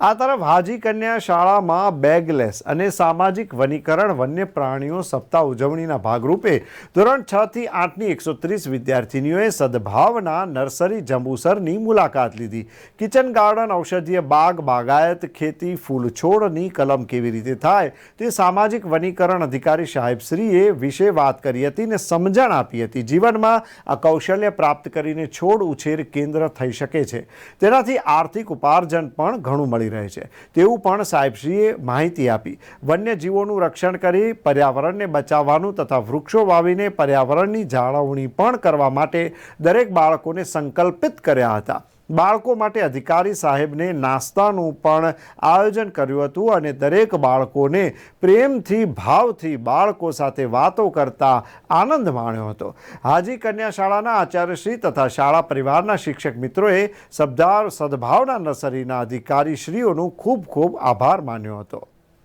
આ તરફ હાજી કન્યા શાળામાં બેગલેસ અને સામાજિક વનીકરણ વન્ય પ્રાણીઓ સપ્તાહ ઉજવણીના ભાગરૂપે ધોરણ છ થી આઠની એકસો ત્રીસ વિદ્યાર્થીનીઓએ સદભાવના નર્સરી જંબુસરની મુલાકાત લીધી. કિચન ગાર્ડન, ઔષધીય બાગ, બાગાયત, ખેતી, ફૂલ છોડની કલમ કેવી રીતે થાય તે સામાજિક વનીકરણ અધિકારી સાહેબશ્રીએ વિશે વાત કરી હતી ને સમજણ આપી હતી. જીવનમાં આ કૌશલ્ય પ્રાપ્ત કરીને છોડ ઉછેર કેન્દ્ર થઈ શકે છે. તેનાથી આર્થિક ઉપાર્જન પણ ઘણું મળી રહે છે. તેવું પણ સાહેબશ્રીએ માહિતી આપી. વન્યજીવોનું રક્ષણ કરી પર્યાવરણને બચાવવાનું તથા વૃક્ષો વાવીને પર્યાવરણની જાળવણી પણ કરવા માટે દરેક બાળકોને સંકલ્પિત કર્યા હતા. બાળકો માટે અધિકારી સાહેબને નાસ્તાનું પણ આયોજન કર્યું હતું અને દરેક બાળકોને પ્રેમથી, ભાવથી બાળકો સાથે વાતો કરતા આનંદ માણ્યો હતો. હાજી કન્યા શાળાના આચાર્યશ્રી તથા શાળા પરિવારના શિક્ષક મિત્રોએ સબદાર સદભાવના નર્સરીના અધિકારીશ્રીઓનું ખૂબ ખૂબ આભાર માન્યો હતો.